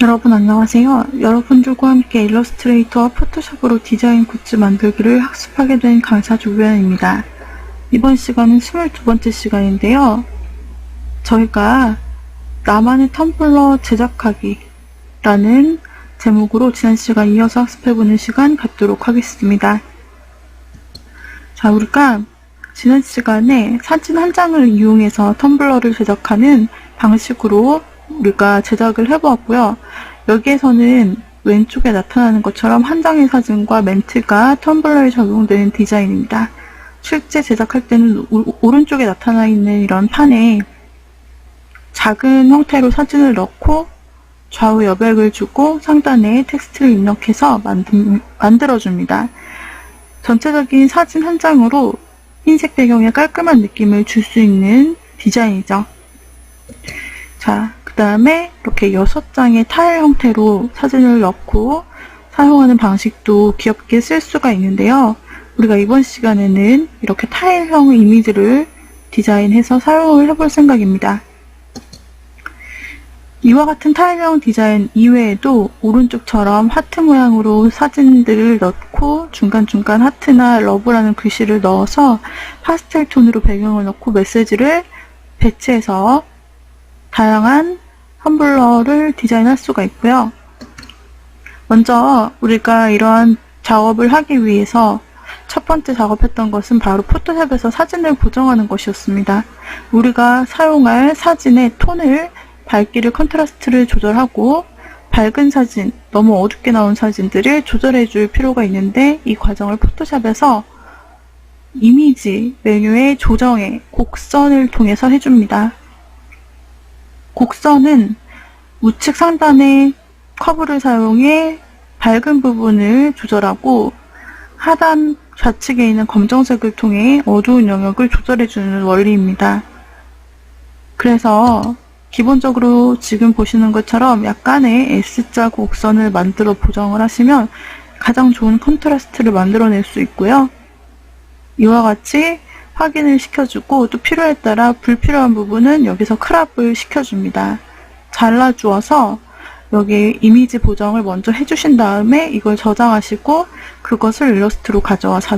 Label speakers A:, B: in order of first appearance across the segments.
A: 여러분 안녕하세요. 여러분들과 함께 일러스트레이터와 포토샵으로 디자인 굿즈 만들기를 학습하게 된 강사 조변입니다. 이번 시간은 22번째 시간인데요. 저희가 나만의 텀블러 제작하기 라는 제목으로 지난 시간 이어서 학습해보는 시간 갖도록 하겠습니다. 자, 우리가 지난 시간에 사진 한 장을 이용해서 텀블러를 제작하는 방식으로 우리가 제작을 해보았고요. 여기에서는 왼쪽에 나타나는 것처럼 한 장의 사진과 멘트가 텀블러에 적용되는 디자인입니다. 실제 제작할 때는 오- 오른쪽에 나타나 있는 이런 판에 작은 형태로 사진을 넣고 좌우 여백을 주고 상단에 텍스트를 입력해서 만들, 만들어줍니다. 전체적인 사진 한 장으로 흰색 배경에 깔끔한 느낌을 줄 수 있는 디자인이죠. 자, 그 다음에 이렇게 여섯 장의 타일 형태로 사진을 넣고 사용하는 방식도 귀엽게 쓸 수가 있는데요. 우리가 이번 시간에는 이렇게 타일형 이미지를 디자인해서 사용을 해볼 생각입니다. 이와 같은 타일형 디자인 이외에도 오른쪽처럼 하트 모양으로 사진들을 넣고 중간중간 하트나 러브라는 글씨를 넣어서 파스텔 톤으로 배경을 넣고 메시지를 배치해서 다양한 텀블러를 디자인할 수가 있고요. 먼저 우리가 이러한 작업을 하기 위해서 첫 번째 작업했던 것은 바로 포토샵에서 사진을 보정하는 것이었습니다. 우리가 사용할 사진의 톤을 밝기를 컨트라스트를 조절하고 밝은 사진, 너무 어둡게 나온 사진들을 조절해 줄 필요가 있는데 이 과정을 포토샵에서 이미지 메뉴의 조정에 곡선을 통해서 해줍니다. 곡선은 우측 상단의 커브를 사용해 밝은 부분을 조절하고 하단 좌측에 있는 검정색을 통해 어두운 영역을 조절해주는 원리입니다. 그래서 기본적으로 지금 보시는 것처럼 약간의 S자 곡선을 만들어 보정을 하시면 가장 좋은 컨트라스트를 만들어낼 수 있고요. 이와 같이 확인을 시켜주고 또 필요에 따라 불필요한 부분은 여기서 크랍을 시켜줍니다. 잘라주어서 여기 이미지 보정을 먼저 해주신 다음에 이걸 저장하시고 그것을 일러스트로 가져와 자-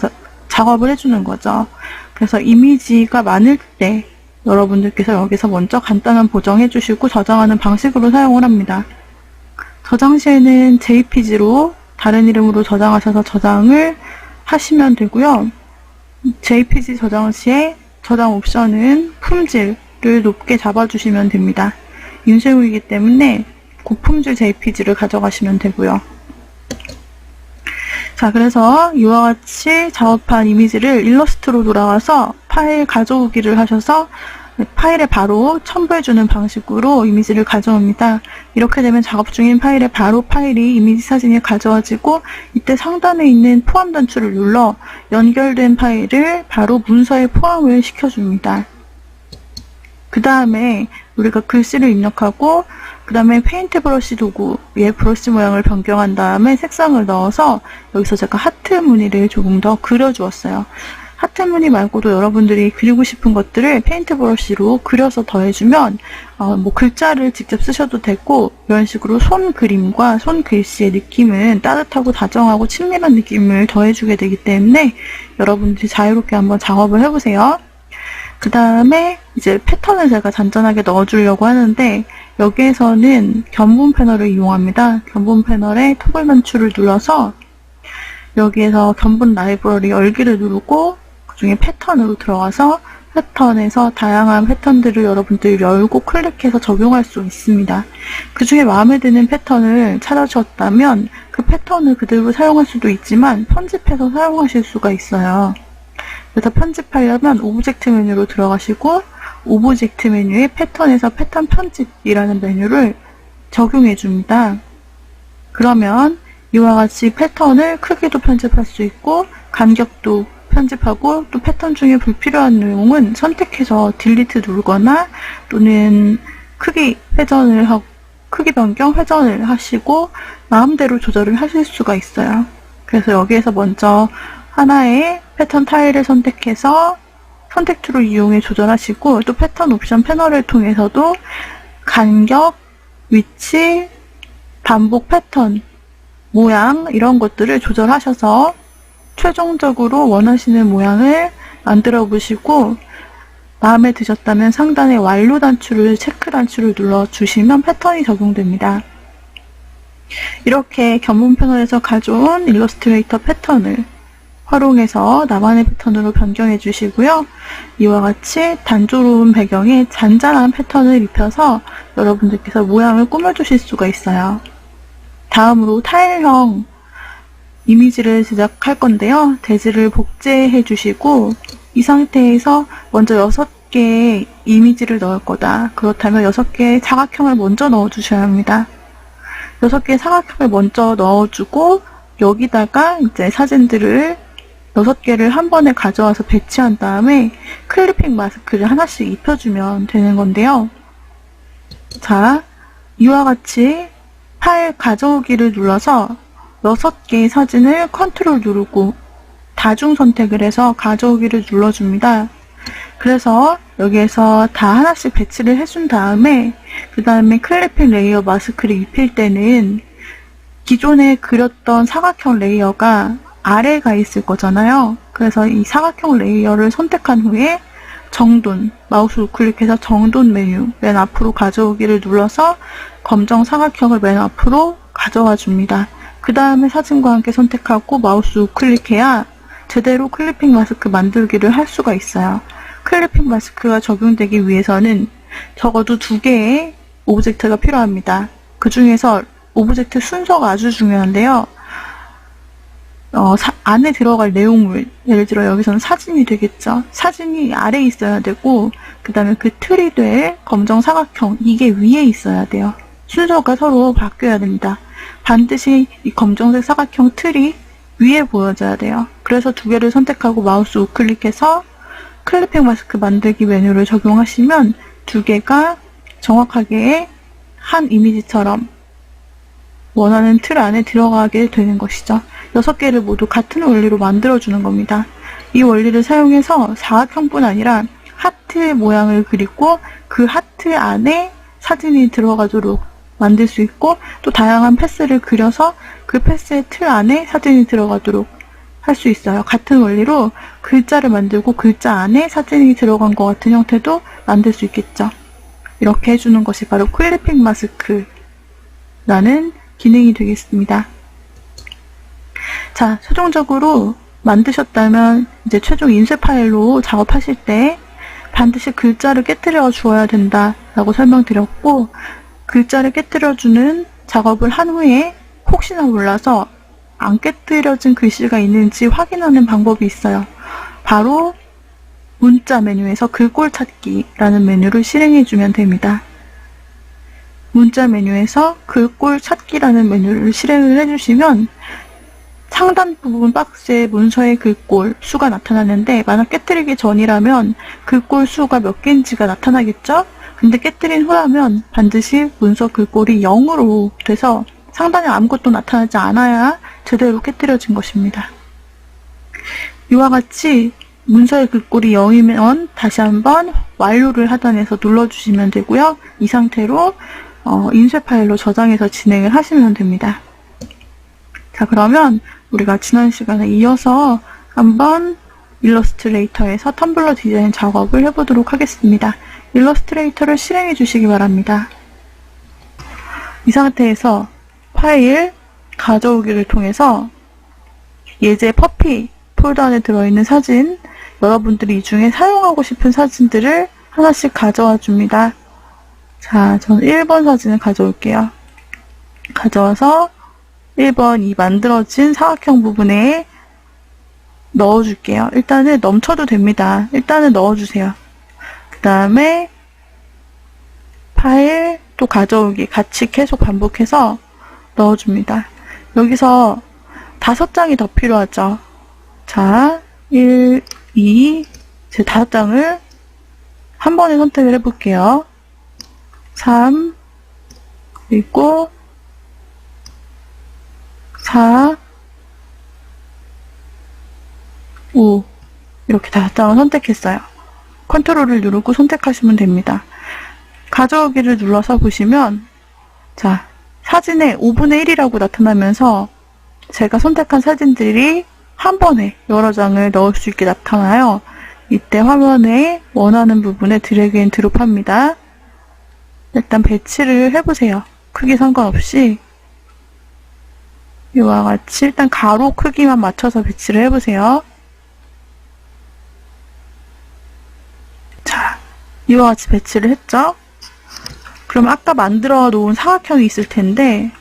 A: 작업을 해주는 거죠. 그래서 이미지가 많을 때 여러분들께서 여기서 먼저 간단한 보정해 주시고 저장하는 방식으로 사용을 합니다. 저장 시에는 JPG로 다른 이름으로 저장하셔서 저장을 하시면 되고요. JPG 저장 시에 저장 옵션은 품질을 높게 잡아주시면 됩니다. 인쇄물이기 때문에 고품질 JPG를 가져가시면 되고요. 자, 그래서 이와 같이 작업한 이미지를 일러스트로 돌아와서 파일 가져오기를 하셔서 파일에 바로 첨부해주는 방식으로 이미지를 가져옵니다. 이렇게 되면 작업 중인 파일에 바로 파일이 이미지 사진이 가져와지고 이때 상단에 있는 포함 단추를 눌러 연결된 파일을 바로 문서에 포함을 시켜줍니다. 그 다음에 우리가 글씨를 입력하고 그 다음에 페인트 브러쉬 도구에 브러쉬 모양을 변경한 다음에 색상을 넣어서 여기서 제가 하트 무늬를 조금 더 그려주었어요. 하트 무늬 말고도 여러분들이 그리고 싶은 것들을 페인트 브러쉬로 그려서 더해주면 어, 뭐 글자를 직접 쓰셔도 되고 이런 식으로 손 그림과 손 글씨의 느낌은 따뜻하고 다정하고 친밀한 느낌을 더해주게 되기 때문에 여러분들이 자유롭게 한번 작업을 해보세요. 그 다음에 이제 패턴을 제가 잔잔하게 넣어주려고 하는데 여기에서는 견본 패널을 이용합니다. 견본 패널에 토글 단추를 눌러서 여기에서 견본 라이브러리 열기를 누르고 그 중에 패턴으로 들어가서 패턴에서 다양한 패턴들을 여러분들이 열고 클릭해서 적용할 수 있습니다. 그 중에 마음에 드는 패턴을 찾아주셨다면 그 패턴을 그대로 사용할 수도 있지만 편집해서 사용하실 수가 있어요. 그래서 편집하려면 오브젝트 메뉴로 들어가시고 오브젝트 메뉴에 패턴에서 패턴 편집이라는 메뉴를 적용해 줍니다. 그러면 이와 같이 패턴을 크기도 편집할 수 있고 간격도 편집하고 또 패턴 중에 불필요한 내용은 선택해서 딜리트 누르거나 또는 크기 회전을 하고 크기 변경 회전을 하시고 마음대로 조절을 하실 수가 있어요. 그래서 여기에서 먼저 하나의 패턴 타일을 선택해서 선택 툴을 이용해 조절하시고 또 패턴 옵션 패널을 통해서도 간격, 위치, 반복 패턴, 모양 이런 것들을 조절하셔서 최종적으로 원하시는 모양을 만들어 보시고 마음에 드셨다면 상단에 완료 단추를 체크 단추를 눌러 주시면 패턴이 적용됩니다. 이렇게 견문 패널에서 가져온 일러스트레이터 패턴을 활용해서 나만의 패턴으로 변경해 주시고요. 이와 같이 단조로운 배경에 잔잔한 패턴을 입혀서 여러분들께서 모양을 꾸며주실 수가 있어요. 다음으로 타일형 이미지를 제작할 건데요. 대지를 복제해 주시고 이 상태에서 먼저 6개의 이미지를 넣을 거다. 그렇다면 6개의 사각형을 먼저 넣어 주셔야 합니다. 6개의 사각형을 먼저 넣어주고 여기다가 이제 사진들을 6개를 한 번에 가져와서 배치한 다음에 클리핑 마스크를 하나씩 입혀주면 되는 건데요. 자, 이와 같이 파일 가져오기를 눌러서 6개의 사진을 컨트롤 누르고 다중 선택을 해서 가져오기를 눌러줍니다. 그래서 여기에서 다 하나씩 배치를 해준 다음에 그 다음에 클리핑 레이어 마스크를 입힐 때는 기존에 그렸던 사각형 레이어가 아래가 있을 거잖아요. 그래서 이 사각형 레이어를 선택한 후에 정돈, 마우스 우클릭해서 정돈 메뉴 맨 앞으로 가져오기를 눌러서 검정 사각형을 맨 앞으로 가져와 줍니다. 그 다음에 사진과 함께 선택하고 마우스 우클릭해야 제대로 클리핑 마스크 만들기를 할 수가 있어요. 클리핑 마스크가 적용되기 위해서는 적어도 두 개의 오브젝트가 필요합니다. 그 중에서 오브젝트 순서가 아주 중요한데요. 어, 사- 안에 들어갈 내용물, 예를 들어 여기서는 사진이 되겠죠. 사진이 아래에 있어야 되고, 그 다음에 그 틀이 될 검정 사각형, 이게 위에 있어야 돼요. 순서가 서로 바뀌어야 됩니다. 반드시 이 검정색 사각형 틀이 위에 보여져야 돼요. 그래서 두 개를 선택하고 마우스 우클릭해서 클리핑 마스크 만들기 메뉴를 적용하시면 두 개가 정확하게 한 이미지처럼 원하는 틀 안에 들어가게 되는 것이죠. 여섯 개를 모두 같은 원리로 만들어주는 겁니다. 이 원리를 사용해서 사각형뿐 아니라 하트 모양을 그리고 그 하트 안에 사진이 들어가도록 만들 수 있고 또 다양한 패스를 그려서 그 패스의 틀 안에 사진이 들어가도록 할 수 있어요. 같은 원리로 글자를 만들고 글자 안에 사진이 들어간 것 같은 형태도 만들 수 있겠죠. 이렇게 해주는 것이 바로 클리핑 마스크라는 기능이 되겠습니다. 자, 최종적으로 만드셨다면 이제 최종 인쇄 파일로 작업하실 때 반드시 글자를 깨뜨려 주어야 된다라고 설명드렸고 글자를 깨뜨려주는 작업을 한 후에 혹시나 몰라서 안 깨뜨려진 글씨가 있는지 확인하는 방법이 있어요. 바로 문자 메뉴에서 글꼴 찾기라는 메뉴를 실행해 주면 됩니다. 문자 메뉴에서 글꼴 찾기라는 메뉴를 실행을 해주시면 상단 부분 박스에 문서의 글꼴 수가 나타나는데 만약 깨뜨리기 전이라면 글꼴 수가 몇 개인지가 나타나겠죠? 근데 깨뜨린 후라면 반드시 문서 글꼴이 0으로 돼서 상단에 아무것도 나타나지 않아야 제대로 깨뜨려진 것입니다. 이와 같이 문서의 글꼴이 0이면 다시 한번 완료를 하단에서 눌러주시면 되고요. 이 상태로 어, 인쇄 파일로 저장해서 진행을 하시면 됩니다. 자, 그러면 우리가 지난 시간에 이어서 한번 일러스트레이터에서 텀블러 디자인 작업을 해보도록 하겠습니다. 일러스트레이터를 실행해 주시기 바랍니다. 이 상태에서 파일 가져오기를 통해서 예제 퍼피 폴더 안에 들어있는 사진, 여러분들이 이 중에 사용하고 싶은 사진들을 하나씩 가져와 줍니다. 자, 저는 1번 사진을 가져올게요. 가져와서 1번 이 만들어진 사각형 부분에 넣어줄게요. 일단은 넘쳐도 됩니다. 일단은 넣어주세요. 그 다음에 파일 또 가져오기 같이 계속 반복해서 넣어줍니다. 여기서 다섯 장이 더 필요하죠. 자, 1, 2, 제 다섯 장을 한 번에 선택을 해볼게요. 3, 그리고 4, 5 이렇게 다섯 장을 선택했어요. 컨트롤을 누르고 선택하시면 됩니다. 가져오기를 눌러서 보시면 자 사진의 5분의 1이라고 나타나면서 제가 선택한 사진들이 한 번에 여러 장을 넣을 수 있게 나타나요. 이때 화면에 원하는 부분에 드래그 앤 드롭합니다. 일단 배치를 해보세요. 크기 상관없이 이와 같이 일단 가로 크기만 맞춰서 배치를 해보세요. 자, 이와 같이 배치를 했죠? 그럼 아까 만들어 놓은 사각형이 있을 텐데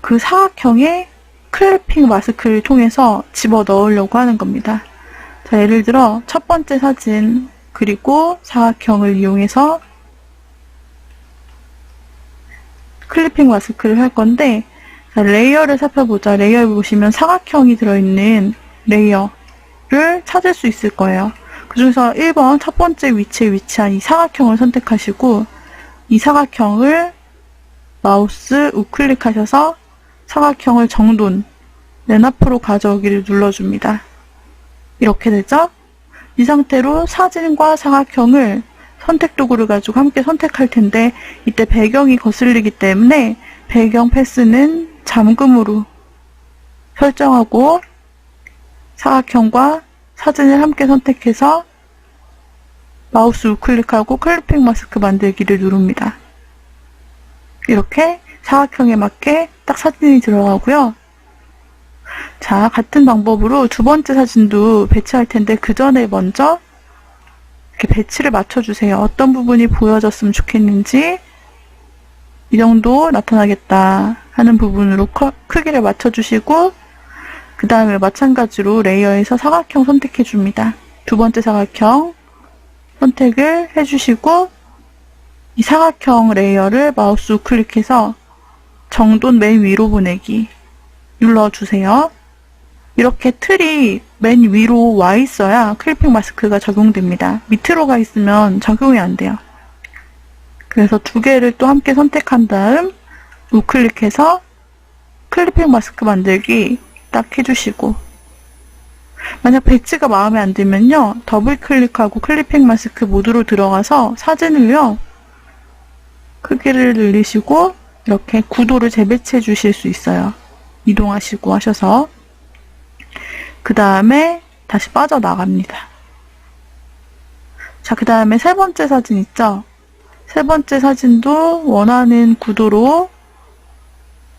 A: 그 사각형에 클리핑 마스크를 통해서 집어 넣으려고 하는 겁니다. 자, 예를 들어 첫 번째 사진 그리고 사각형을 이용해서 클리핑 마스크를 할 건데 자, 레이어를 살펴보자. 레이어를 보시면 사각형이 들어있는 레이어를 찾을 수 있을 거예요. 그 중에서 1번 첫 번째 위치에 위치한 이 사각형을 선택하시고 이 사각형을 마우스 우클릭하셔서 사각형을 정돈, 맨 앞으로 가져오기를 눌러줍니다. 이렇게 되죠? 이 상태로 사진과 사각형을 선택 도구를 가지고 함께 선택할 텐데 이때 배경이 거슬리기 때문에 배경 패스는 잠금으로 설정하고 사각형과 사진을 함께 선택해서 마우스 우클릭하고 클리핑 마스크 만들기를 누릅니다. 이렇게 사각형에 맞게 딱 사진이 들어가고요. 자, 같은 방법으로 두 번째 사진도 배치할 텐데 그 전에 먼저 이렇게 배치를 맞춰주세요. 어떤 부분이 보여졌으면 좋겠는지 이 정도 나타나겠다 하는 부분으로 커- 크기를 맞춰주시고 그 다음에 마찬가지로 레이어에서 사각형 선택해 줍니다. 두 번째 사각형 선택을 해주시고 이 사각형 레이어를 마우스 우클릭해서 정돈 맨 위로 보내기 눌러주세요. 이렇게 틀이 맨 위로 와 있어야 클리핑 마스크가 적용됩니다. 밑으로 가 있으면 적용이 안 돼요. 그래서 두 개를 또 함께 선택한 다음 우클릭해서 클리핑 마스크 만들기 딱 해주시고. 만약 배치가 마음에 안 들면요 더블 클릭하고 클리핑 마스크 모드로 들어가서 사진을요 크기를 늘리시고 이렇게 구도를 재배치해 주실 수 있어요. 이동하시고 하셔서. 그 다음에 다시 빠져나갑니다. 자그 다음에 세 번째 사진 있죠? 세 번째 사진도 원하는 구도로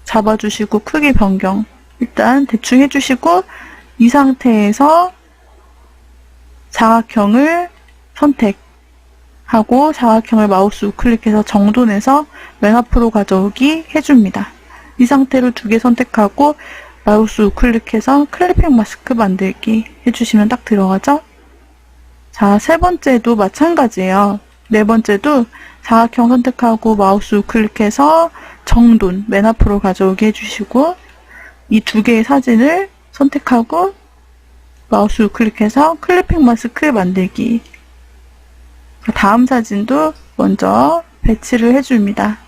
A: 잡아주시고 크기 변경 일단 대충 해주시고 이 상태에서 사각형을 선택하고 사각형을 마우스 우클릭해서 정돈해서 맨 앞으로 가져오기 해줍니다. 이 상태로 두 개 선택하고 마우스 우클릭해서 클리핑 마스크 만들기 해주시면 딱 들어가죠? 자, 세 번째도 마찬가지예요. 네 번째도 사각형 선택하고 마우스 우클릭해서 정돈 맨 앞으로 가져오게 해주시고 이 두 개의 사진을 선택하고 마우스 우클릭해서 클리핑 마스크 만들기 다음 사진도 먼저 배치를 해줍니다.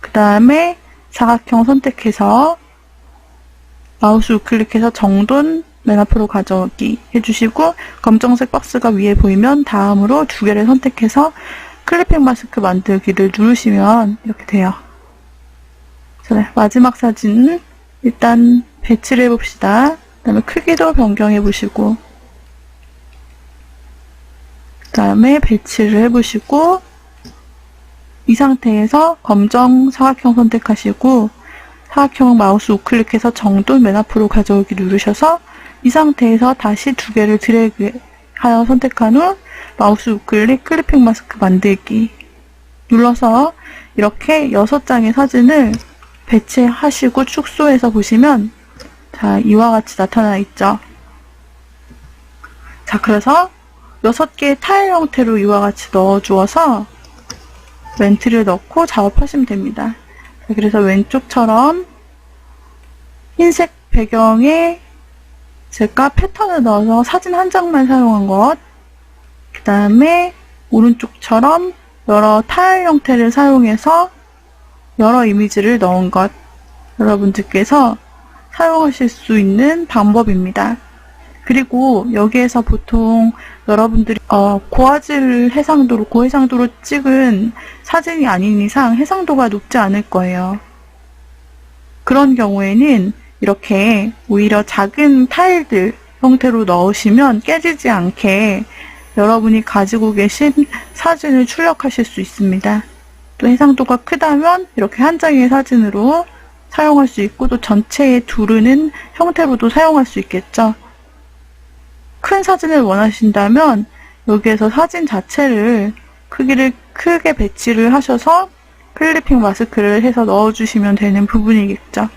A: 그 다음에 사각형 선택해서 마우스 우클릭해서 정돈 맨 앞으로 가져오기 해주시고 검정색 박스가 위에 보이면 다음으로 두 개를 선택해서 클리핑 마스크 만들기를 누르시면 이렇게 돼요. 마지막 사진 일단 배치를 해봅시다. 그 다음에 크기도 변경해 보시고 그 다음에 배치를 해보시고 이 상태에서 검정 사각형 선택하시고 사각형 마우스 우클릭해서 정돈 맨 앞으로 가져오기 누르셔서 이 상태에서 다시 두 개를 드래그 하여 선택한 후 마우스 우클릭 클리핑 마스크 만들기 눌러서 이렇게 여섯 장의 사진을 배치하시고 축소해서 보시면 자 이와 같이 나타나 있죠. 자 그래서 여섯 개의 타일 형태로 이와 같이 넣어주어서 멘트를 넣고 작업하시면 됩니다. 자, 그래서 왼쪽처럼 흰색 배경에 제가 패턴을 넣어서 사진 한 장만 사용한 것, 그 다음에 오른쪽처럼 여러 타일 형태를 사용해서 여러 이미지를 넣은 것, 여러분들께서 사용하실 수 있는 방법입니다. 그리고 여기에서 보통 여러분들이 어, 고화질 해상도로 고해상도로 찍은 사진이 아닌 이상 해상도가 높지 않을 거예요. 그런 경우에는 이렇게 오히려 작은 타일들 형태로 넣으시면 깨지지 않게 여러분이 가지고 계신 사진을 출력하실 수 있습니다. 또 해상도가 크다면 이렇게 한 장의 사진으로 사용할 수 있고 또 전체에 두르는 형태로도 사용할 수 있겠죠. 큰 사진을 원하신다면 여기에서 사진 자체를 크기를 크게 배치를 하셔서 클리핑 마스크를 해서 넣어주시면 되는 부분이겠죠.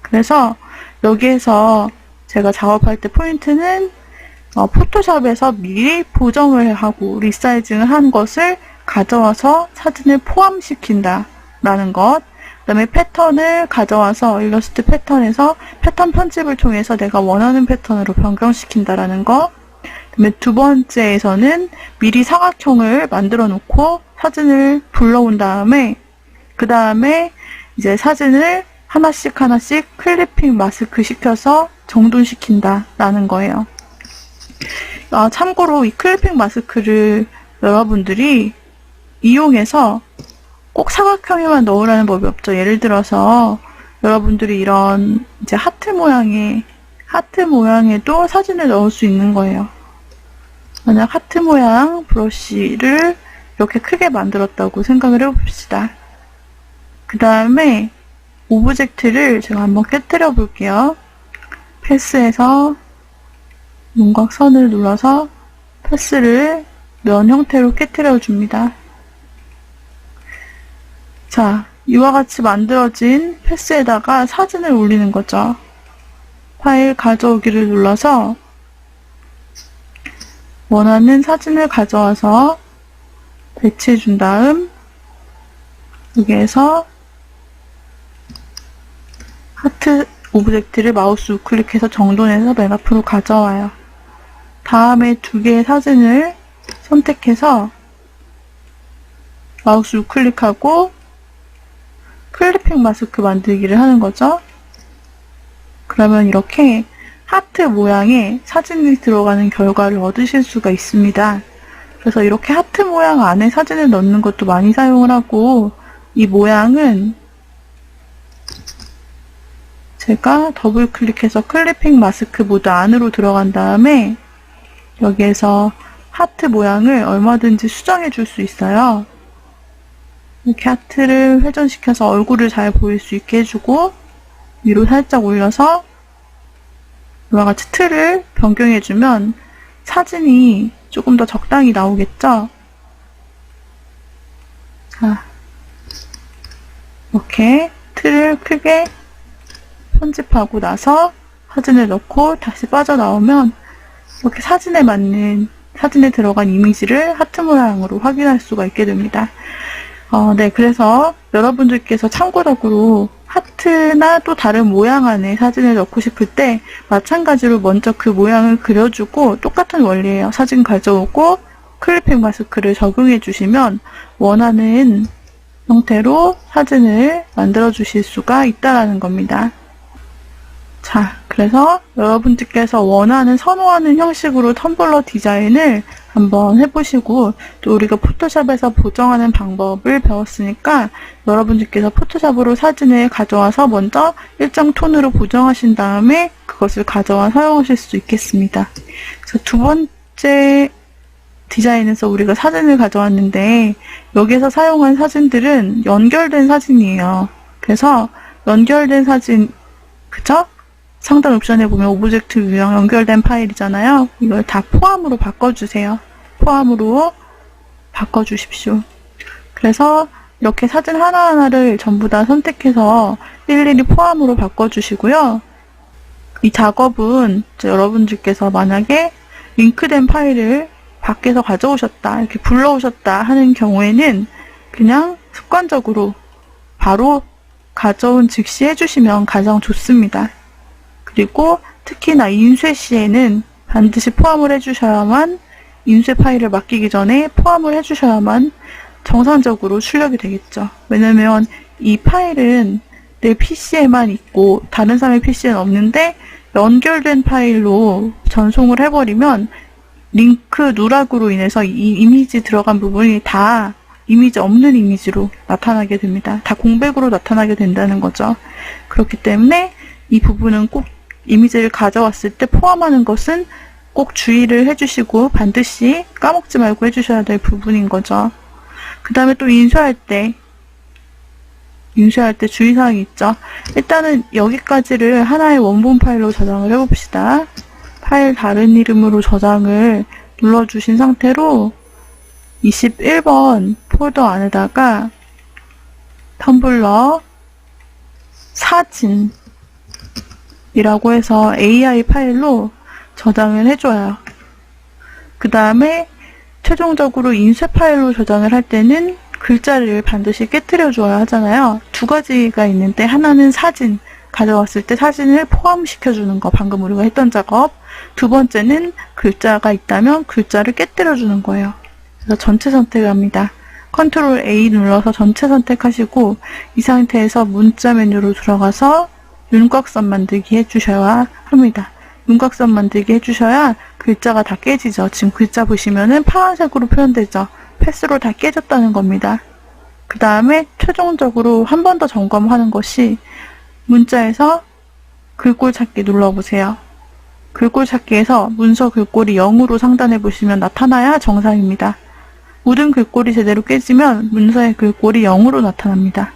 A: 그래서 여기에서 제가 작업할 때 포인트는 어, 포토샵에서 미리 보정을 하고 리사이징을 한 것을 가져와서 사진을 포함시킨다 라는 것 그 다음에 패턴을 가져와서 일러스트 패턴에서 패턴 편집을 통해서 내가 원하는 패턴으로 변경시킨다라는 거 그다음에 두 번째에서는 미리 사각형을 만들어 놓고 사진을 불러온 다음에 그 다음에 이제 사진을 하나씩 하나씩 클리핑 마스크 시켜서 정돈시킨다 라는 거예요. 아, 참고로 이 클리핑 마스크를 여러분들이 이용해서 꼭 사각형에만 넣으라는 법이 없죠. 예를 들어서 여러분들이 이런 이제 하트 모양의 하트 모양에도 사진을 넣을 수 있는 거예요. 만약 하트 모양 브러쉬를 이렇게 크게 만들었다고 생각을 해봅시다. 그 다음에 오브젝트를 제가 한번 깨뜨려 볼게요. 패스에서 윤곽선을 눌러서 패스를 면 형태로 깨뜨려 줍니다. 자, 이와 같이 만들어진 패스에다가 사진을 올리는 거죠. 파일 가져오기를 눌러서 원하는 사진을 가져와서 배치해 준 다음 여기에서 하트 오브젝트를 마우스 우클릭해서 정돈해서 맨 앞으로 가져와요. 다음에 두 개의 사진을 선택해서 마우스 우클릭하고 클리핑 마스크 만들기를 하는 거죠. 그러면 이렇게 하트 모양의 사진이 들어가는 결과를 얻으실 수가 있습니다. 그래서 이렇게 하트 모양 안에 사진을 넣는 것도 많이 사용을 하고 이 모양은 제가 더블 클릭해서 클리핑 마스크 모드 안으로 들어간 다음에 여기에서 하트 모양을 얼마든지 수정해 줄 수 있어요. 이렇게 하트를 회전시켜서 얼굴을 잘 보일 수 있게 해주고 위로 살짝 올려서 이와 같이 틀을 변경해주면 사진이 조금 더 적당히 나오겠죠? 자, 이렇게 틀을 크게 편집하고 나서 사진을 넣고 다시 빠져나오면 이렇게 사진에 맞는 사진에 들어간 이미지를 하트 모양으로 확인할 수가 있게 됩니다. 어, 네, 그래서 여러분들께서 참고적으로 하트나 또 다른 모양 안에 사진을 넣고 싶을 때 마찬가지로 먼저 그 모양을 그려주고 똑같은 원리예요. 사진 가져오고 클리핑 마스크를 적용해 주시면 원하는 형태로 사진을 만들어 주실 수가 있다라는 겁니다. 자, 그래서 여러분들께서 원하는 선호하는 형식으로 텀블러 디자인을 한번 해보시고 또 우리가 포토샵에서 보정하는 방법을 배웠으니까 여러분들께서 포토샵으로 사진을 가져와서 먼저 일정 톤으로 보정하신 다음에 그것을 가져와 사용하실 수 있겠습니다. 그래서 두 번째 디자인에서 우리가 사진을 가져왔는데 여기서 사용한 사진들은 연결된 사진이에요. 그래서 연결된 사진, 그쵸? 상단 옵션에 보면 오브젝트 유형 연결된 파일이잖아요. 이걸 다 포함으로 바꿔주세요. 포함으로 바꿔주십시오. 그래서 이렇게 사진 하나하나를 전부 다 선택해서 일일이 포함으로 바꿔주시고요. 이 작업은 여러분들께서 만약에 링크된 파일을 밖에서 가져오셨다, 이렇게 불러오셨다 하는 경우에는 그냥 습관적으로 바로 가져온 즉시 해주시면 가장 좋습니다. 그리고 특히나 인쇄 시에는 반드시 포함을 해주셔야만 인쇄 파일을 맡기기 전에 포함을 해주셔야만 정상적으로 출력이 되겠죠. 왜냐면 이 파일은 내 PC에만 있고 다른 사람의 PC에는 없는데 연결된 파일로 전송을 해버리면 링크 누락으로 인해서 이 이미지 들어간 부분이 다 이미지 없는 이미지로 나타나게 됩니다. 다 공백으로 나타나게 된다는 거죠. 그렇기 때문에 이 부분은 꼭 이미지를 가져왔을 때 포함하는 것은 꼭 주의를 해주시고 반드시 까먹지 말고 해주셔야 될 부분인 거죠. 그 다음에 또 인쇄할 때 인쇄할 때 주의사항이 있죠. 일단은 여기까지를 하나의 원본 파일로 저장을 해봅시다. 파일 다른 이름으로 저장을 눌러주신 상태로 21번 폴더 안에다가 텀블러 사진 이라고 해서 AI 파일로 저장을 해줘요. 그 다음에 최종적으로 인쇄 파일로 저장을 할 때는 글자를 반드시 깨뜨려 줘야 하잖아요. 두 가지가 있는데 하나는 사진 가져왔을 때 사진을 포함시켜 주는 거 방금 우리가 했던 작업. 두 번째는 글자가 있다면 글자를 깨뜨려 주는 거예요. 그래서 전체 선택합니다. 컨트롤 A 눌러서 전체 선택하시고 이 상태에서 문자 메뉴로 들어가서 윤곽선 만들기 해주셔야 합니다. 윤곽선 만들기 해주셔야 글자가 다 깨지죠. 지금 글자 보시면은 파란색으로 표현되죠. 패스로 다 깨졌다는 겁니다. 그 다음에 최종적으로 한 번 더 점검하는 것이 문자에서 글꼴 찾기 눌러보세요. 글꼴 찾기에서 문서 글꼴이 0으로 상단에 보시면 나타나야 정상입니다. 모든 글꼴이 제대로 깨지면 문서의 글꼴이 0으로 나타납니다.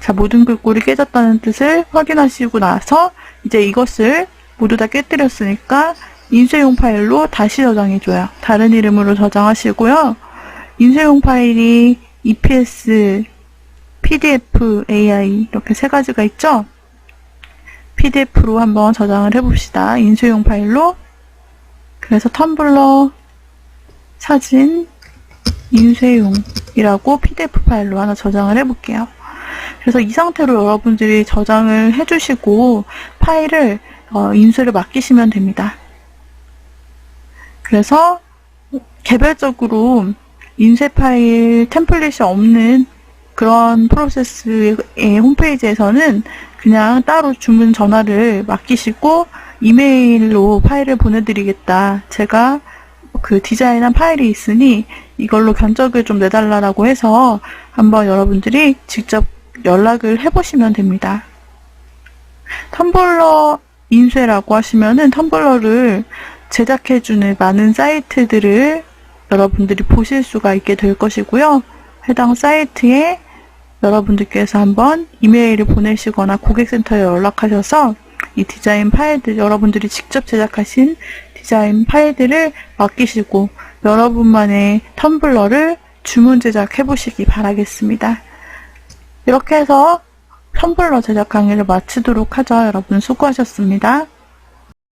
A: 자, 모든 글꼴이 깨졌다는 뜻을 확인하시고 나서 이제 이것을 모두 다 깨뜨렸으니까 인쇄용 파일로 다시 저장해줘요. 다른 이름으로 저장하시고요. 인쇄용 파일이 EPS, PDF, AI 이렇게 세 가지가 있죠? PDF로 한번 저장을 해봅시다. 인쇄용 파일로. 그래서 텀블러, 사진, 인쇄용이라고 PDF 파일로 하나 저장을 해볼게요. 그래서 이 상태로 여러분들이 저장을 해주시고 파일을 어, 인쇄를 맡기시면 됩니다. 그래서 개별적으로 인쇄 파일 템플릿이 없는 그런 프로세스의 홈페이지에서는 그냥 따로 주문 전화를 맡기시고 이메일로 파일을 보내드리겠다. 제가 그 디자인한 파일이 있으니 이걸로 견적을 좀 내달라고 해서 한번 여러분들이 직접 연락을 해보시면 됩니다. 텀블러 인쇄라고 하시면은 텀블러를 제작해주는 많은 사이트들을 여러분들이 보실 수가 있게 될 것이고요. 해당 사이트에 여러분들께서 한번 이메일을 보내시거나 고객센터에 연락하셔서 이 디자인 파일들, 여러분들이 직접 제작하신 디자인 파일들을 맡기시고 여러분만의 텀블러를 주문 제작해 보시기 바라겠습니다. 이렇게 해서 텀블러 제작 강의를 마치도록 하죠. 여러분 수고하셨습니다.